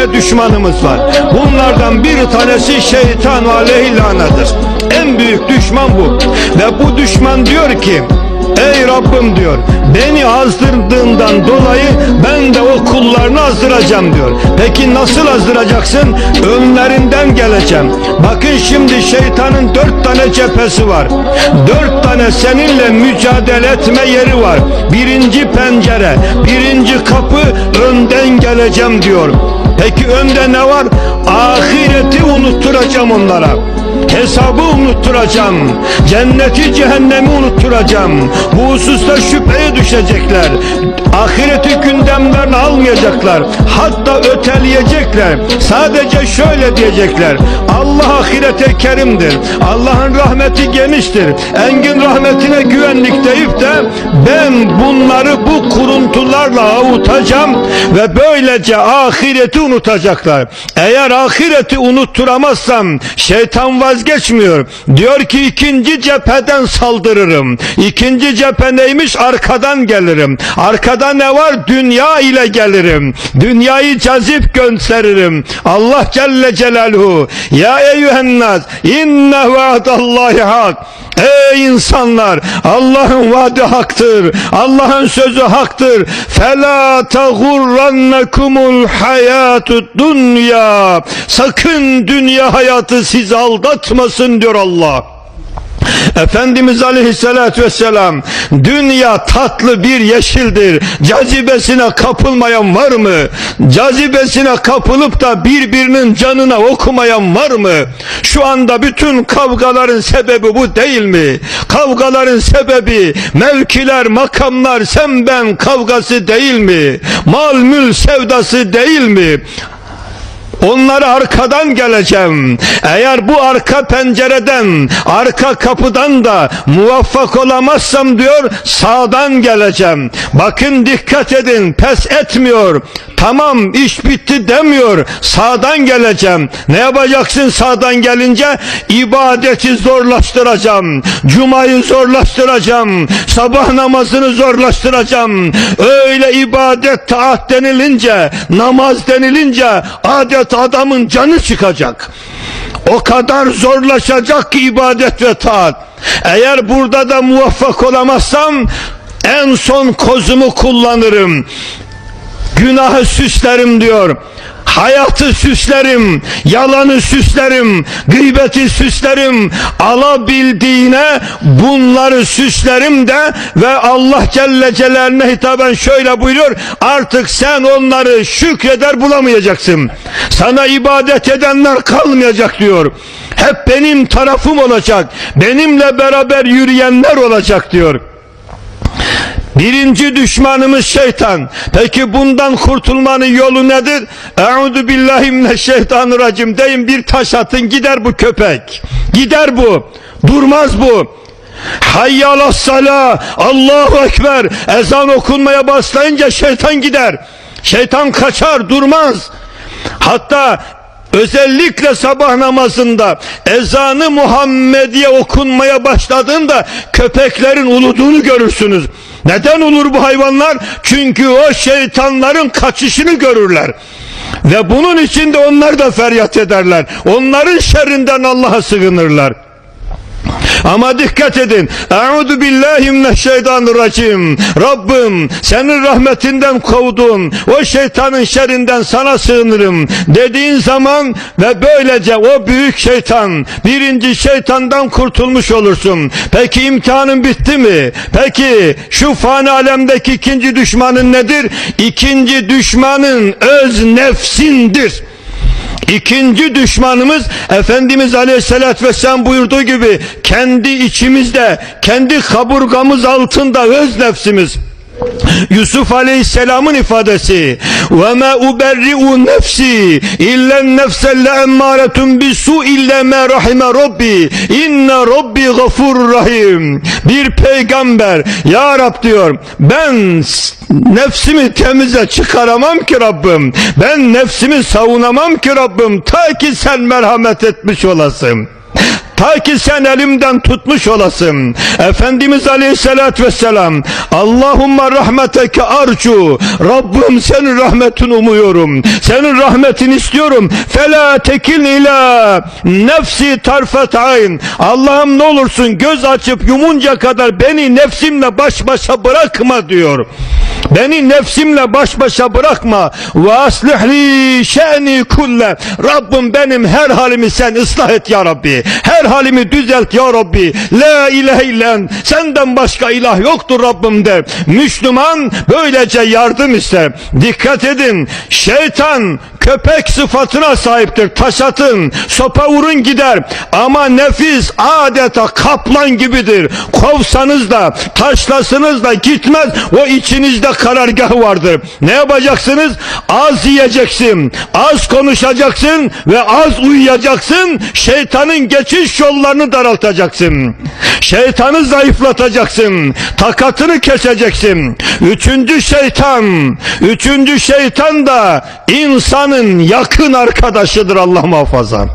tane düşmanımız var. Bunlardan bir tanesi şeytan aleyhilanadır. En büyük düşman bu. Ve bu düşman diyor ki Ey Rabbim diyor beni azdırdığından dolayı ben de o kullarını azdıracağım diyor. Peki nasıl azdıracaksın? Önlerinden geleceğim. Bakın şimdi şeytanın dört tane cephesi var. Dört tane seninle mücadele etme yeri var. Birinci pencere, birinci kapı önden geleceğim diyor. Peki önde ne var? Ahireti unutturacağım onlara. Hesabı unutturacağım. Cenneti cehennemi unutturacağım. Bu hususta şüpheye düşecekler. Ahireti gündemlerine almayacaklar. Hatta öteleyecekler. Sadece şöyle diyecekler. Allah ahirete kerimdir. Allah'ın rahmeti geniştir. Engin rahmetine güvenlik deyip de ben bunları bu kuruntularla avutacağım ve böylece ahireti unutacaklar. Eğer ahireti unutturamazsam şeytan vazgeçmiyor. Diyor ki ikinci cepheden saldırırım. İkinci cephe neymiş? Arkadan gelirim. Arkada ne var? Dünya ile gelirim. Dünyayı cazip gösteririm. Allah Celle Celaluhu. Ya eyyühennaz inne vaadallahi hak. Ey insanlar Allah'ın vaadi haktır. Allah'ın sözü haktır. Fela tagurrannekumul hayatü dünya. Sakın dünya hayatı sizi aldatmasın diyor Allah. Efendimiz Aleyhisselatü Vesselam dünya tatlı bir yeşildir. Cazibesine kapılmayan var mı? Cazibesine kapılıp da birbirinin canına okumayan var mı? Şu anda bütün kavgaların sebebi bu değil mi? Kavgaların sebebi mevkiler makamlar sen ben kavgası değil mi? Mal mül sevdası değil mi Onları arkadan geleceğim. Eğer bu arka pencereden, arka kapıdan da muvaffak olamazsam diyor, sağdan geleceğim. Bakın dikkat edin, pes etmiyor. Tamam iş bitti demiyor. Sağdan geleceğim. Ne yapacaksın sağdan gelince? İbadeti zorlaştıracağım. Cumayı zorlaştıracağım. Sabah namazını zorlaştıracağım. Öyle ibadet taat denilince, namaz denilince adet adamın canı çıkacak. O kadar zorlaşacak ki ibadet ve taat. Eğer burada da muvaffak olamazsam en son kozumu kullanırım. Günahı süslerim diyor. Hayatı süslerim, yalanı süslerim, gıybeti süslerim, alabildiğine bunları süslerim de ve Allah Celle Celaluhu'na hitaben şöyle buyuruyor, artık sen onları şükreder bulamayacaksın. Sana ibadet edenler kalmayacak diyor. Hep benim tarafım olacak, benimle beraber yürüyenler olacak diyor. Birinci düşmanımız şeytan. Peki bundan kurtulmanın yolu nedir? Euzu billahi mineşşeytanirracim deyin bir taş atın gider bu köpek. Gider bu. Durmaz bu. Hayyala sala Allahu Ekber ezan okunmaya başlayınca şeytan gider. Şeytan kaçar durmaz. Hatta Özellikle sabah namazında ezanı Muhammediye okunmaya başladığında köpeklerin uluduğunu görürsünüz. Neden olur bu hayvanlar? Çünkü o şeytanların kaçışını görürler. Ve bunun için de onlar da feryat ederler. Onların şerrinden Allah'a sığınırlar. Ama dikkat edin. Euzu billahi mineşşeytanirracim. Rabbim senin rahmetinden kovdum. O şeytanın şerrinden sana sığınırım dediğin zaman ve böylece o büyük şeytan birinci şeytandan kurtulmuş olursun. Peki imtihanın bitti mi? Peki şu fani alemdeki ikinci düşmanın nedir? İkinci düşmanın öz nefsindir. İkinci düşmanımız Efendimiz Aleyhisselatü Vesselam buyurduğu gibi kendi içimizde, kendi kaburgamız altında öz nefsimiz. Yusuf Aleyhisselam'ın ifadesi. ve ma uberri'u nefsi illen nefselle emmâretun bisu ille me rahime rabbi inne rabbi gafur rahim bir peygamber ya Rab diyor ben nefsimi temize çıkaramam ki Rabbim. Ben nefsimi savunamam ki Rabbim. Ta ki sen merhamet etmiş olasın Ta ki sen elimden tutmuş olasın. Efendimiz Aleyhisselatü Vesselam Allahumma rahmeteke arcu Rabbim senin rahmetini umuyorum. Senin rahmetini istiyorum. Fela tekil ila nefsi tarfet ayn. Allah'ım ne olursun göz açıp yumunca kadar beni nefsimle baş başa bırakma diyor. Beni nefsimle baş başa bırakma. Ve aslihli şe'ni kulle. Rabbim benim her halimi sen ıslah et ya Rabbi. Her halimi düzelt ya Rabbi. La ilahe illen. Senden başka ilah yoktur Rabbim der. Müslüman böylece yardım ister. Dikkat edin. Şeytan köpek sıfatına sahiptir. Taş atın, sopa vurun gider. Ama nefis adeta kaplan gibidir. Kovsanız da, taşlasınız da gitmez. O içinizde karargahı vardır. Ne yapacaksınız? Az yiyeceksin, az konuşacaksın ve az uyuyacaksın. Şeytanın geçiş yollarını daraltacaksın. Şeytanı zayıflatacaksın. Takatını keseceksin. Üçüncü şeytan, üçüncü şeytan da insanın yakın arkadaşıdır Allah muhafaza.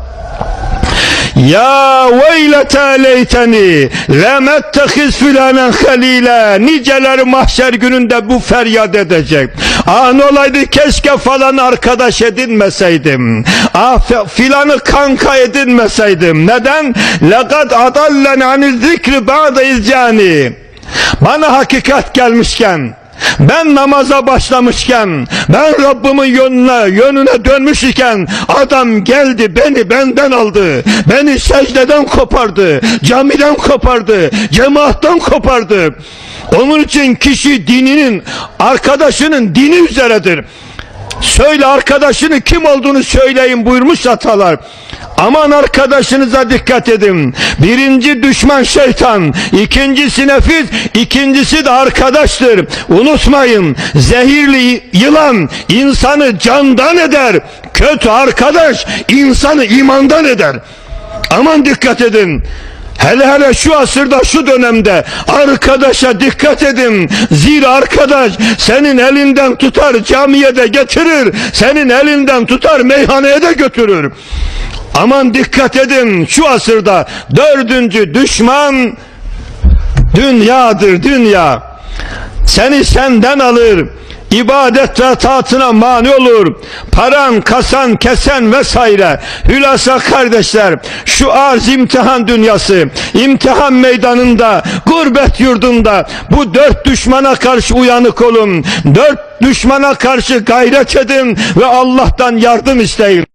Ya veylete leyteni lem ettehiz filanen halile niceleri mahşer gününde bu feryat edecek. Ne olaydı keşke falan arkadaş edinmeseydim. Ah filanı kanka edinmeseydim. Neden? Lekad adallen anil zikri ba'de izcani. Bana hakikat gelmişken ben namaza başlamışken, ben Rabbimin yönüne, yönüne dönmüş iken adam geldi beni benden aldı. Beni secdeden kopardı, camiden kopardı, cemaattan kopardı. Onun için kişi dininin, arkadaşının dini üzeredir. Söyle arkadaşını kim olduğunu söyleyin buyurmuş atalar. Aman arkadaşınıza dikkat edin. Birinci düşman şeytan, ikincisi nefis, ikincisi de arkadaştır. Unutmayın, zehirli yılan insanı candan eder. Kötü arkadaş insanı imandan eder. Aman dikkat edin. Hele hele şu asırda şu dönemde arkadaşa dikkat edin. Zira arkadaş senin elinden tutar camiye de getirir. Senin elinden tutar meyhaneye de götürür. Aman dikkat edin şu asırda dördüncü düşman dünyadır dünya. Seni senden alır ibadet ve taatına mani olur. Paran, kasan, kesen vesaire. Hülasa kardeşler şu arz imtihan dünyası, imtihan meydanında, gurbet yurdunda bu dört düşmana karşı uyanık olun. Dört düşmana karşı gayret edin ve Allah'tan yardım isteyin.